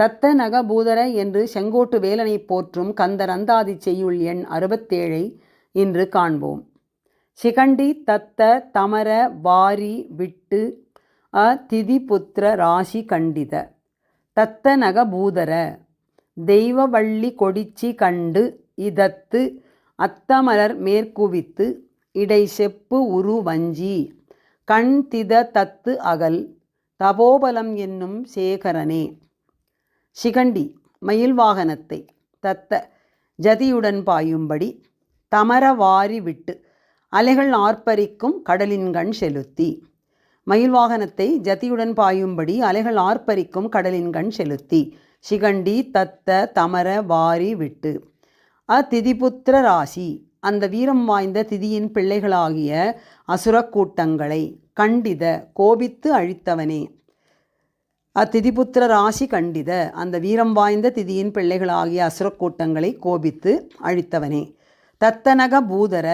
தத்த நகபூதர என்று செங்கோட்டு வேலனை போற்றும் கந்தர் அந்தாதி செய்யுள் எண் அறுபத்தேழை இன்று காண்போம். சிகண்டி தத்த தமர வாரி விட்டு அ திதிபுத்திர ராசி கண்டித. தத்த நகபூதர தெய்வவள்ளி கொடிச்சி கண்டு இதத்து அத்தமலர் மேற்குவித்து இடை செப்பு உரு வஞ்சி. கண் தித தத்து அகல் தபோபலம் என்னும் சேகரனே. சிகண்டி மயில் வாகனத்தை தத்த ஜதியுடன் பாயும்படி தமர வாரி விட்டு அலைகள் ஆர்ப்பரிக்கும் கடலின்கண் செலுத்தி. மயில் வாகனத்தை ஜதியுடன் பாயும்படி அலைகள் ஆர்ப்பரிக்கும் கடலின்கண் செலுத்தி. சிகண்டி தத்த தமர வாரி விட்டு அதிதிபுத்திர ராசி. அந்த வீரம் வாய்ந்த திதியின் பிள்ளைகளாகிய அசுரக்கூட்டங்களை கண்டித கோபித்து அழித்தவனே. அத்திதிபுத்திர ராசி கண்டித. அந்த வீரம் வாய்ந்த திதியின் பிள்ளைகளாகிய அசுரக்கூட்டங்களை கோபித்து அழித்தவனே. தத்தனக பூதர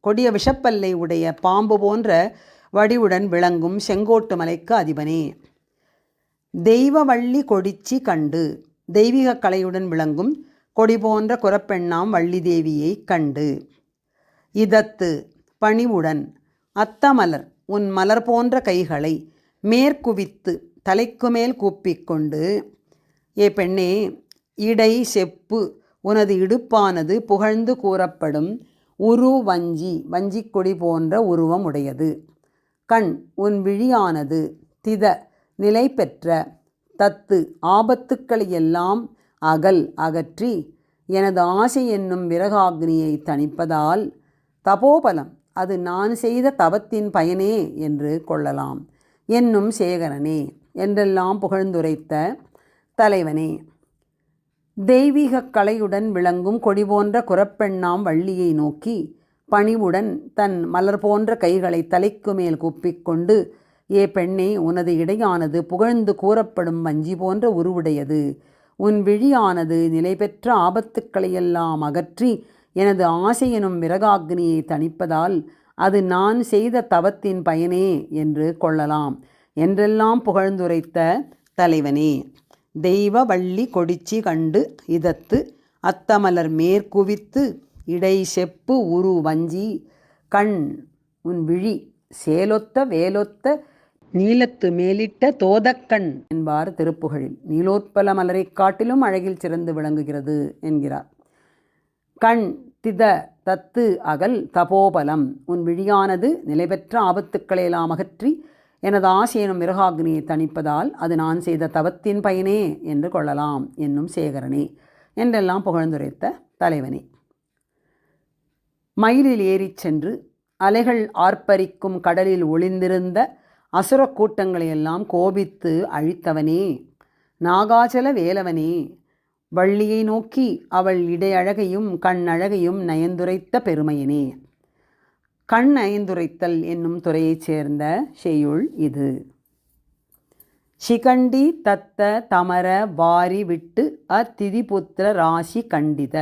கொடிய விஷப்பல்லை உடைய பாம்பு போன்ற வடிவுடன் விளங்கும் செங்கோட்டு மலைக்கு அதிபனே. தெய்வவள்ளி கொடிச்சி கண்டு தெய்வீக கலையுடன் விளங்கும் கொடி போன்ற குரப்பெண்ணாம் வள்ளி தேவியை கண்டு. இதத்து பணிவுடன் அத்தமலர் உன் மலர் போன்ற கைகளை மேற்குவித்து தலைக்கு மேல் கூப்பிக்கொண்டு ஏ பெண்ணே இடை செப்பு உனது இடுப்பானது புகழ்ந்து கூறப்படும் உரு வஞ்சி வஞ்சிக்கொடி போன்ற உருவம் உடையது. கண் உன் விழியானது தித நிலை பெற்ற தத்து ஆபத்துக்களையெல்லாம் அகல் அகற்றி எனது ஆசை என்னும் விறகாக்னியை தணிப்பதால் தபோபலம் அது நான் செய்த தவத்தின் பயனே என்று கொள்ளலாம். என்னும் சேகரனே என்றெல்லாம் புகழ்ந்துரைத்த தலைவனே. தெய்வீக கலையுடன் விளங்கும் கொடி போன்ற குரப்பெண்ணாம் வள்ளியை நோக்கி பணிவுடன் தன் மலர் போன்ற கைகளை தலைக்கு மேல் குப்பிக்கொண்டு ஏ பெண்ணே உனது இடையானது புகழ்ந்து கூறப்படும் வஞ்சி போன்ற உருவுடையது. உன் விழியானது நிலை பெற்ற ஆபத்துக்களையெல்லாம் அகற்றி எனது ஆசையெனும் விறகாக்னியை தணிப்பதால் அது நான் செய்த தவத்தின் பயனே என்று கொள்ளலாம். என்றெல்லாம் புகழ்ந்துரைத்த தலைவனே தெய்வ வள்ளி கொடிச்சி கண்டு இதத்து அத்தமலர் மேற்குவித்து இடை செப்பு உரு வஞ்சி கண் உன் விழி சேலொத்த வேலொத்த நீலத்து மேலிட்ட தோதக்கண் என்பார் திருப்புகழில். நீலோத்பல மலரைக் காட்டிலும் அழகில் சிறந்து விளங்குகிறது என்கிறார். கண் தித தத்து அகல் தபோபலம் உன் விழியானது நிலைபெற்ற ஆபத்துக்களையெல்லாம் அகற்றி எனது ஆசையனும் மிருகாக்னியை தணிப்பதால் அது நான் செய்த தவத்தின் பயனே என்று கொள்ளலாம் என்னும் சேகரனே என்றெல்லாம் புகழ்ந்துரைத்த தலைவனே. மயிலில் ஏறிச் சென்று அலைகள் ஆர்ப்பரிக்கும் கடலில் ஒளிந்திருந்த அசுர கூட்டங்களையெல்லாம் கோபித்து அழித்தவனே நாகாச்சல வேலவனே. வள்ளியை நோக்கி அவள் இடையழகையும் கண்ணழகையும் நயந்துரைத்த பெருமையனே. கண் ஐந்துரைத்தல் என்னும் துறையைச் சேர்ந்த செய்யுள் இது. சிகண்டி தத்த தமர வாரி விட்டு அத்திதிபுத்திர ராசி கண்டித.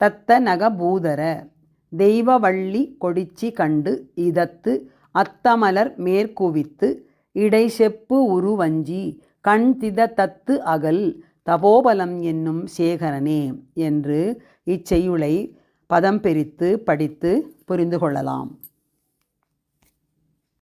தத்த நகபூதர தெய்வவள்ளி கொடிச்சி கண்டு இதத்து அத்தமலர் மேற்குவித்து இடை செப்பு உருவஞ்சி கண் தித தத்து அகல் தபோபலம் என்னும் சேகரனே என்று இச்செய்யுளை பதம் பிரித்து படித்து புரிந்து கொள்ளலாம்.